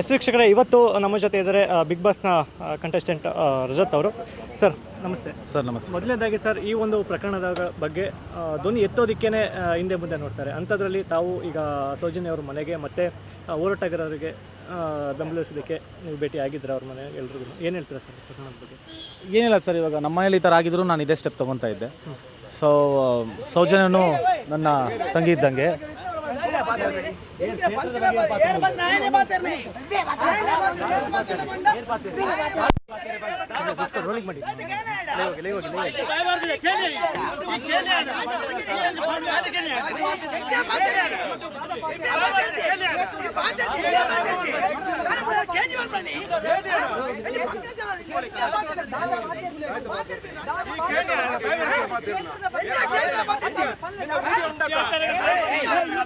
S ವೀಕ್ಷಕರೇ ಇವತ್ತು ನಮ್ಮ ಜೊತೆ ಇದ್ದಾರೆ ಬಿಗ್ ಬಾಸ್ನ ಕಂಟೆಸ್ಟೆಂಟ್ ರಜತ್ ಅವರು. ಸರ್ ನಮಸ್ತೆ. ಸರ್ ನಮಸ್ತೆ ಮೊದಲನೇದಾಗಿ ಸರ್ ಈ ಒಂದು ಪ್ರಕರಣದ ಬಗ್ಗೆ ಧ್ವನಿ ಎತ್ತೋದಿಕ್ಕೇನೆ ಹಿಂದೆ ಮುಂದೆ ನೋಡ್ತಾರೆ. ಅಂಥದ್ರಲ್ಲಿ ತಾವು ಈಗ ಸೌಜನ್ಯ ಅವ್ರ ಮನೆಗೆ ಮತ್ತು ಹೋರಾಟಗಾರರಿಗೆ ಬೆಂಬಲಿಸೋದಕ್ಕೆ ನೀವು ಭೇಟಿ ಆಗಿದ್ದೀರ ಅವ್ರ ಮನೆ ಎಲ್ರಿಗೂ? ಏನು ಹೇಳ್ತೀರಾ ಸರ್ ಪ್ರಕರಣದ ಬಗ್ಗೆ? ಏನಿಲ್ಲ ಸರ್ ಇವಾಗ ನಮ್ಮ ಮನೇಲಿ ಈ ಥರ ಆಗಿದ್ರು ನಾನು ಇದೇ ಸ್ಟೆಪ್ ತೊಗೊತಾ ಇದ್ದೆ. ಸೊ ಸೌಜನ್ಯನು ನನ್ನ ತಂಗಿ ಇದ್ದಂಗೆ. கேட்டு